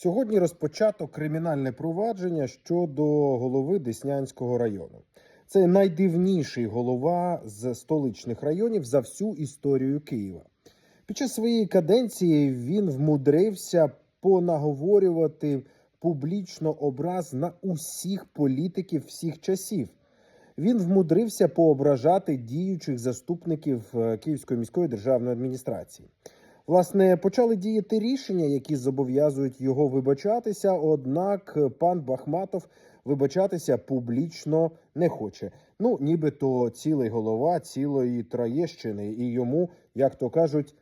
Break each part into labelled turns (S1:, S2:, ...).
S1: Сьогодні розпочато кримінальне провадження щодо голови Деснянського району. Це найдивніший голова з столичних районів за всю історію Києва. Під час своєї каденції він вмудрився понаговорювати публічно образ на усіх політиків всіх часів. Він вмудрився поображати діючих заступників е, Київської міської державної адміністрації. Власне, почали діяти рішення, які зобов'язують його вибачатися. Однак пан Бахматов вибачатися публічно не хоче. Ну, нібито цілий голова цілої Троєщини, і йому, як то кажуть,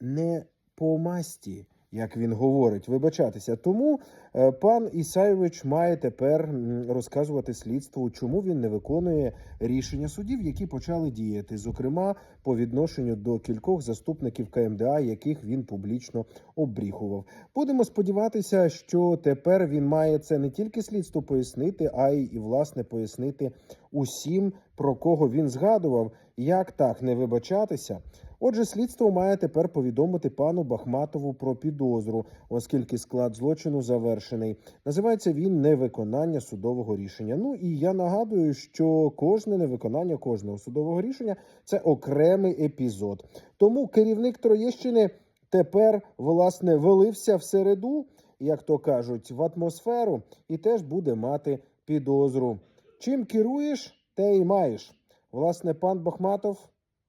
S1: не по масті, як він говорить, вибачатися. Тому е, пан Ісайович має тепер розказувати слідству, чому він не виконує рішення судів, які почали діяти, зокрема по відношенню до кількох заступників КМДА, яких він публічно обріхував. Будемо сподіватися, що тепер він має це не тільки слідству пояснити, а й і власне пояснити усім, про кого він згадував, як так не вибачатися. Отже, слідство має тепер повідомити пану Бахматову про підозру, оскільки склад злочину завершений. Називається він невиконання судового рішення. Ну і я нагадую, що кожне невиконання кожного судового рішення це окремий епізод. Тому керівник Троєщини тепер власне вилився в середу, як то кажуть, в атмосферу, і теж буде мати підозру. Чим керуєш, те й маєш. Власне, пан Бахматов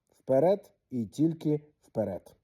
S1: вперед і тільки вперед.